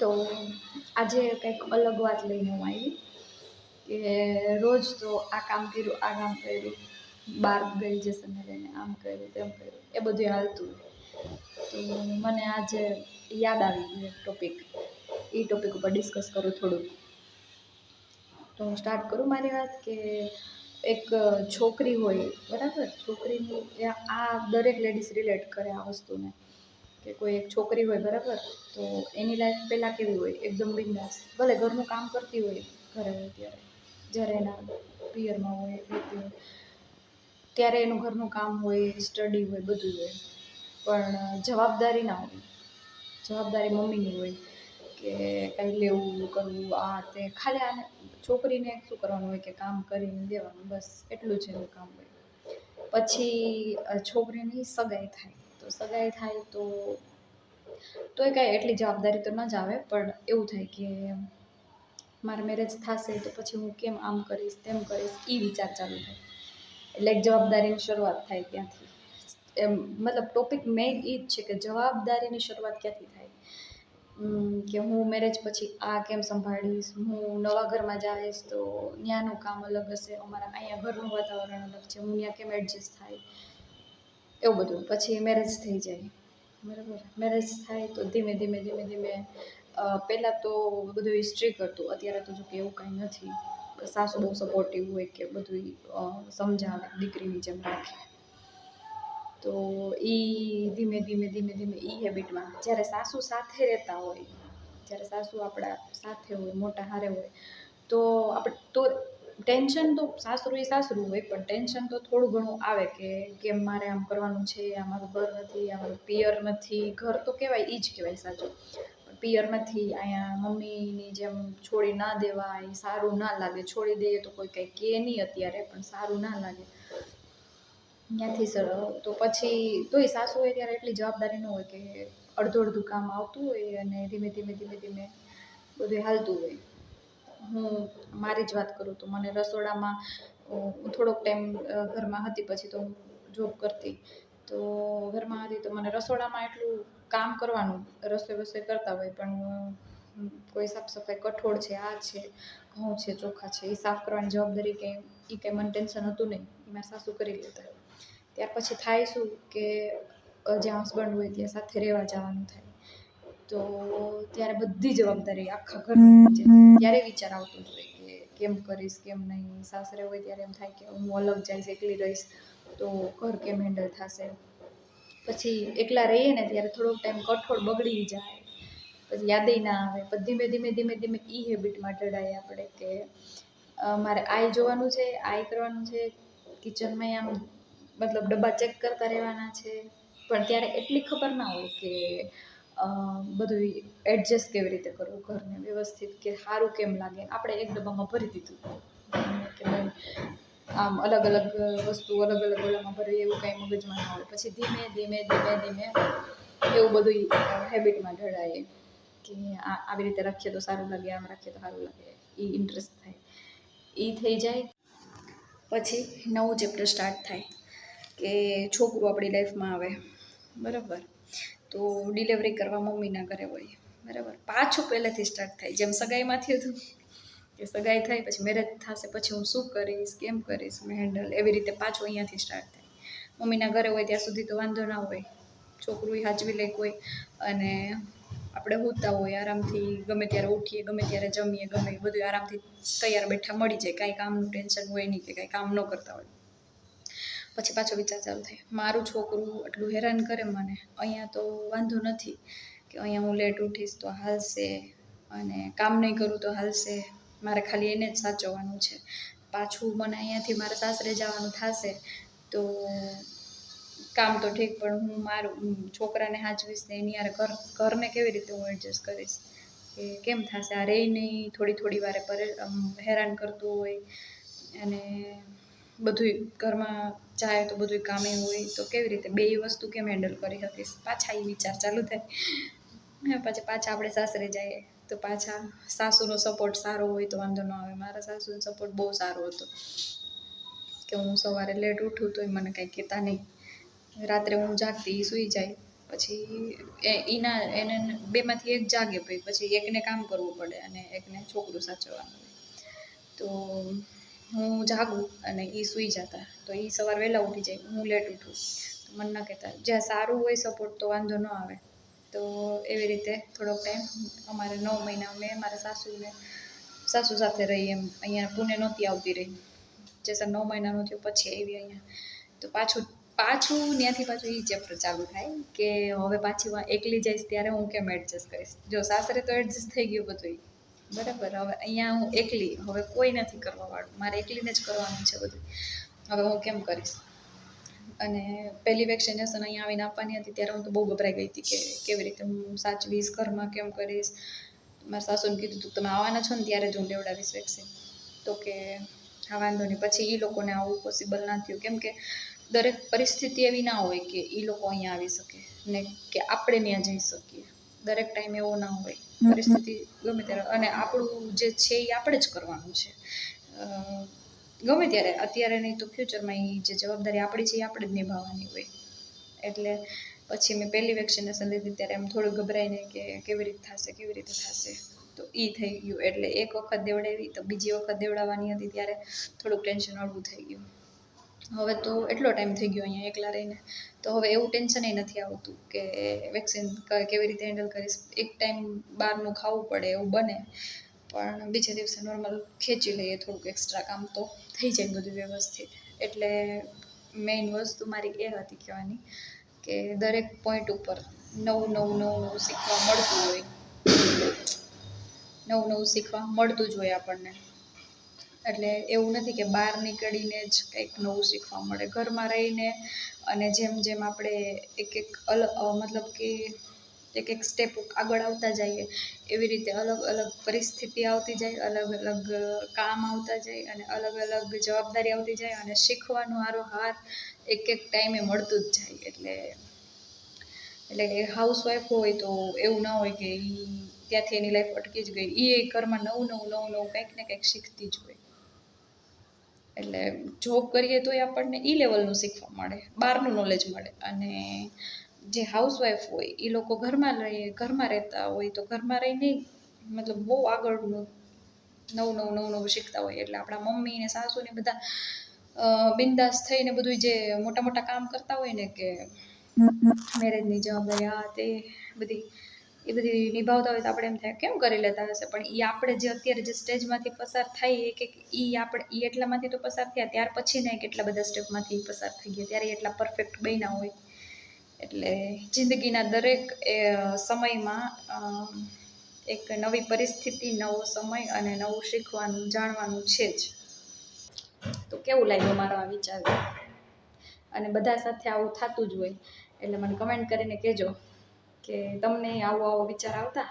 તો આજે કંઈક અલગ વાત લઈને હું આવી કે રોજ તો આ કામ કર્યું, આ કામ કર્યું બહાર ગઈ જસનને લઈને આમ કર્યું, તેમ કર્યું, એ બધું હાલતું તો મને આજે યાદ આવી ગયું ટોપિક એ ટોપિક ઉપર ડિસ્કસ કરું થોડુંક. તો હું સ્ટાર્ટ કરું મારી વાત કે એક છોકરી હોય, બરાબર? છોકરીની, આ દરેક લેડીઝ રિલેટ કરે આ વસ્તુને. કે કોઈ એક છોકરી હોય બરાબર, તો એની લાઈફ પહેલાં કેવી હોય? એકદમ બિંદાસ. ભલે ઘરનું કામ કરતી હોય ઘરે હોય ત્યારે જ્યારે એના પિયરમાં હોય રહેતી હોય, ત્યારે એનું ઘરનું કામ હોય સ્ટડી હોય, બધું હોય. પણ જવાબદારી ના હોય. જવાબદારી મમ્મીની હોય કે કંઈ લેવું, કરવું, આ તે. ખાલી આને છોકરીને શું કરવાનું હોય કે કામ કરીને દેવાનું, બસ એટલું જ એનું કામ હોય. પછી છોકરીની સગાઈ થાય. સગાઈ થાય તો, તોય કાંઈ એટલી જવાબદારી તો ન જ આવે, પણ એવું થાય કે મારા મેરેજ થશે તો પછી હું કેમ આમ કરીશ, તેમ કરીશ એ વિચાર ચાલુ થાય. એટલે એક જવાબદારીની શરૂઆત થાય ત્યાંથી. એમ, મતલબ ટોપિક મેઇન એ જ છે કે જવાબદારીની શરૂઆત ક્યાંથી થાય? કે હું મેરેજ પછી આ કેમ સંભાળીશ? હું નવા ઘરમાં જઈશ તો ત્યાંનું કામ અલગ હશે, અમારા અહીંયા ઘરનું વાતાવરણ અલગ છે, હું ત્યાં કેમ એડજસ્ટ થાય? એવું બધું. પછી મેરેજ થઈ જાય. બરાબર? મેરેજ થાય તો ધીમે ધીમે ધીમે ધીમે પહેલાં તો બધું સ્ટ્રીક હતું અત્યારે તો જો કે એવું કાંઈ નથી. સાસુ બહુ સપોર્ટિવ હોય કે બધું સમજાવે, દીકરીની જેમ રાખે. તો એ ધીમે ધીમે ધીમે ધીમે એ હેબિટમાં જ્યારે સાસુ સાથે રહેતા હોય, જ્યારે સાસુ આપણા સાથે હોય, મોટા હારે હોય, તો આપણે તો ટેન્શન તો સાસરું એ સાસરું હોય, પણ ટેન્શન તો થોડું ઘણું આવે કે કેમ મારે આમ કરવાનું છે, આ મારું ઘર નથી, આ મારું પિયર નથી. ઘર તો કહેવાય એ જ કહેવાય સાચું. પણ પિયર નથી, અહીંયા મમ્મીની જેમ છોડી ના દેવાય સારું ના લાગે. છોડી દઈએ તો કોઈ કંઈ કહે નહીં અત્યારે, પણ સારું ના લાગે. ત્યાંથી સર, તો પછી તોય સાસુ હોય ત્યારે એટલી જવાબદારી ન હોય કે અડધું અડધું કામ આવતું હોય અને ધીમે ધીમે ધીમે ધીમે બધું હાલતું હોય. હું મારી જ વાત કરું તો મને રસોડામાં હું થોડોક ટાઈમ ઘરમાં હતી પછી તો હું જોબ કરતી. તો ઘરમાં હતી તો મને રસોડામાં એટલું કામ કરવાનું, રસોઈ વસોઈ કરતા હોય પણ કોઈ સાફ સફાઈ કઠોળ છે, આ છે ઘઉં છે, ચોખા છે એ સાફ કરવાની જવાબદારી કંઈ એ કંઈ મને ટેન્શન હતું નહીં એ મારા સાસુ કરી લેતા. ત્યાર પછી થાય શું કે જ્યાં હસબન્ડ હોય ત્યાં સાથે રહેવા જવાનું થાય. તો ત્યારે બધી જવાબદારી આખા ઘરની ત્યારે વિચાર આવતો જ હોય કે કેમ કરીશ, કેમ નહીં? સાસરે હોય ત્યારે એમ થાય કે હું અલગ જઈશ, એકલી રહીશ. તો ઘર કેમ હેન્ડલ થશે? પછી એકલા રહીએ ને ત્યારે થોડોક ટાઈમ કઠોળ બગડી જાય. પછી યાદેય ના આવે. પછી ધીમે ધીમે ધીમે ધીમે એ હેબિટમાં ઢળાય આપણે કે મારે આય જોવાનું છે આય કરવાનું છે. કિચનમાં આમ મતલબ ડબ્બા ચેક કરતા રહેવાના છે. પણ ત્યારે એટલી ખબર ના હોય કે અ, બધું એડજસ્ટ કેવી રીતે કરવું ઘરને વ્યવસ્થિત કે સારું કેમ લાગે? આપણે એક ડબ્બામાં ભરી દીધું. કે ભાઈ આમ અલગ અલગ વસ્તુ અલગ અલગ ઓલામાં ભરવી એવું કાંઈ મગજમાં ના આવે પછી ધીમે ધીમે ધીમે ધીમે એવું બધું હેબિટમાં ઢળાય કે આ આવી રીતે રાખીએ તો સારું લાગે આમ રાખીએ તો સારું લાગે. એ ઇન્ટરેસ્ટ થાય. એ થઈ જાય. પછી નવું ચેપ્ટર સ્ટાર્ટ થાય કે છોકરું આપણી લાઈફમાં આવે. બરાબર? તો ડિલિવરી કરવા મમ્મીના ઘરે હોય બરાબર? પાછું પહેલેથી સ્ટાર્ટ થાય. જેમ સગાઈમાંથી હતું કે સગાઈ થાય, પછી મેરેજ થશે, પછી હું શું કરીશ, કેમ કરીશ મેં હેન્ડલ એવી રીતે પાછું અહીંયાથી સ્ટાર્ટ થાય. મમ્મીના ઘરે હોય ત્યાં સુધી તો વાંધો ના હોય. છોકરું ય હાચવી લે કોઈ. અને આપણે હોતા હોય, આરામથી ગમે ત્યારે ઉઠીએ, ગમે ત્યારે જમીએ, ગમે બધું આરામથી તૈયાર બેઠા મળી જાય. કાંઈ કામનું ટેન્શન હોય નહીં કે કાંઈ કામ ન કરતા હોય. પછી પાછો વિચાર ચાલુ થાય. મારું છોકરું એટલું હેરાન કરે મને. અહીંયા તો વાંધો નથી કે અહીંયા હું લેટ ઉઠીશ તો હાલશે અને કામ નહીં કરું તો હાલશે. મારે ખાલી એને જ સાચવવાનું છે. પાછું મને અહીંયાથી મારે સાસરે જવાનું થશે તો કામ તો ઠીક, પણ હું મારું છોકરાને સાચવીશ ને એની યાર ઘર, ઘરને કેવી રીતે હું એડજસ્ટ કરીશ? કે કેમ થશે? આ રે નહીં, થોડી થોડી વારે પરે હેરાન કરતું હોય અને બધુંય ઘરમાં જાય તો બધુંય કામે હોય, તો કેવી રીતે? બે વસ્તુ કેમ હેન્ડલ કરી શકીશ? પાછા એ વિચાર ચાલુ થાય. પછી પાછા આપણે સાસરે જઈએ, તો પાછા સાસુનો સપોર્ટ સારો હોય તો વાંધો ન આવે. મારા સાસુનો સપોર્ટ બહુ સારો હતો. કે હું સવારે લેટ ઉઠું તોય મને કાંઈ કહેતા નહીં. રાત્રે હું જાગતી એ સૂઈ જાય. પછી એના એને બેમાંથી એક જાગે પછી એકને કામ કરવું પડે અને એકને છોકરું સાચવવાનું તો હું જાગું અને એ સૂઈ જતા. તો એ સવાર વહેલા ઉઠી જાય, હું લેટ ઉઠું. તો મને ન કહેતા, જ્યાં સારું હોય સપોર્ટ તો વાંધો ન આવે. તો એવી રીતે થોડોક ટાઈમ અમારે નવ મહિના અમે મારા સાસુને સાસુ સાથે રહી એમ. અહીંયા પુણે નહોતી આવતી રહી. જેસર નવ મહિનાનો થયો, પછી આવી અહીંયા. તો પાછું પાછું ત્યાંથી પાછું એ ચેપ્ટર ચાલુ થાય કે હવે પાછી એકલી જઈશ ત્યારે હું કેમ એડજસ્ટ કરીશ? જો સાસરે તો એડજસ્ટ થઈ ગયું બધું બરાબર, હવે અહીંયા હું એકલી, હવે કોઈ નથી કરવાવાળું. મારે એકલીને જ કરવાનું છે બધું. હવે હું કેમ કરીશ? અને પહેલી વેક્સિનેશન અહીંયા આવીને આપવાની હતી, ત્યારે હું તો બહુ ગભરાઈ ગઈ હતી કે કેવી રીતે હું સાચવીશ ઘરમાં કેમ કરીશ? મારા સાસુને કીધું તું, તમે આવવાના છો ને ત્યારે જ હું લેવડાવીશ વેક્સિન. તો કે, હા, વાંધો નહીં. પછી એ લોકોને આવું પોસિબલ ના થયું. કેમ કે દરેક પરિસ્થિતિ એવી ના હોય કે એ લોકો અહીંયા આવી શકે ને કે આપણે ત્યાં જઈ શકીએ. દરેક ટાઈમ એવો ના હોય. પરિસ્થિતિ ગમે ત્યારે અને આપણું જે છે એ આપણે જ કરવાનું છે. ગમે ત્યારે. અત્યારે નહીં તો ફ્યુચરમાં એ જે જવાબદારી આપણી છે એ આપણે જ નિભાવવાની હોય. એટલે પછી મેં પહેલી વેક્સિનેશન લીધી ત્યારે એમ થોડું ગભરાઈને કે કેવી રીતે થશે કેવી રીતે થશે. તો એ થઈ ગયું. એટલે એક વખત દેવડાવી તો બીજી વખત દેવડાવવાની હતી ત્યારે થોડુંક ટેન્શન હળવું થઈ ગયું. હવે તો એટલો ટાઈમ થઈ ગયો અહીંયા એકલા રહીને. તો હવે એવું ટેન્શન એ નથી આવતું કે વેક્સિન કેવી રીતે હેન્ડલ કરીશ. એક ટાઈમ બહારનું ખાવું પડે એવું બને. પણ બીજા દિવસે નોર્મલ ખેંચી લઈએ થોડુંક એક્સ્ટ્રા કામ તો થઈ જાય બધું વ્યવસ્થિત. એટલે મેઇન વસ્તુ મારી એ હતી કહેવાની કે દરેક પોઈન્ટ ઉપર નવું નવું નવું શીખવા મળતું હોય. નવું નવું શીખવા મળતું જ હોય આપણને. એટલે એવું નથી કે બહાર નીકળીને જ કંઈક નવું શીખવા મળે. ઘરમાં રહીને અને જેમ જેમ આપણે એક એક અલગ મતલબ કે એક એક સ્ટેપ આગળ આવતા જઈએ, એવી રીતે અલગ અલગ પરિસ્થિતિ આવતી જાય, અલગ અલગ કામ આવતા જાય અને અલગ અલગ જવાબદારી આવતી જાય અને શીખવાનું હારો હાર એક એક ટાઈમે મળતું જ જાય. એટલે એટલે હાઉસવાઈફ હોય તો એવું ના હોય કે એ ત્યાંથી એની લાઈફ અટકી જ ગઈ. એ ઘરમાં નવું નવું નવું નવું કંઈક ને કંઈક શીખતી જ હોય. એટલે જોબ કરીએ તોય આપણને એ લેવલનું શીખવા મળે બહારનું નોલેજ મળે. અને જે હાઉસવાઈફ હોય એ લોકો ઘરમાં રહી ઘરમાં રહેતા હોય તો ઘરમાં રહીને મતલબ બહુ આગળનું નવું નવું નવું નવું શીખતા હોય. એટલે આપણા મમ્મી ને સાસુ ને બધા બિંદાસ થઈને બધું જે મોટા મોટા કામ કરતા હોય ને કે મેરેજની જવાબદારી આ તે બધી એ બધી નિભાવતા હોય તો આપણે એમ થાય, કેમ કરી લેતા હશે? પણ એ આપણે જે અત્યારે જે સ્ટેજમાંથી પસાર થાય કે એ આપણે એ એટલામાંથી તો પસાર થયા, ત્યાર પછી ને કેટલા બધા સ્ટેપમાંથી પસાર થઈ ગયા, ત્યારે એટલા પરફેક્ટ બન્યા હોય. એટલે જિંદગીના દરેક, એ, સમયમાં એક નવી પરિસ્થિતિ, નવો સમય અને નવું શીખવાનું, જાણવાનું છે જ. તો કેવું લાગ્યું મારો આ વિચાર? અને બધા સાથે આવું થતું જ હોય, એટલે મને કમેન્ટ કરીને કહેજો. કે તમને આવો આવો વિચાર આવતા?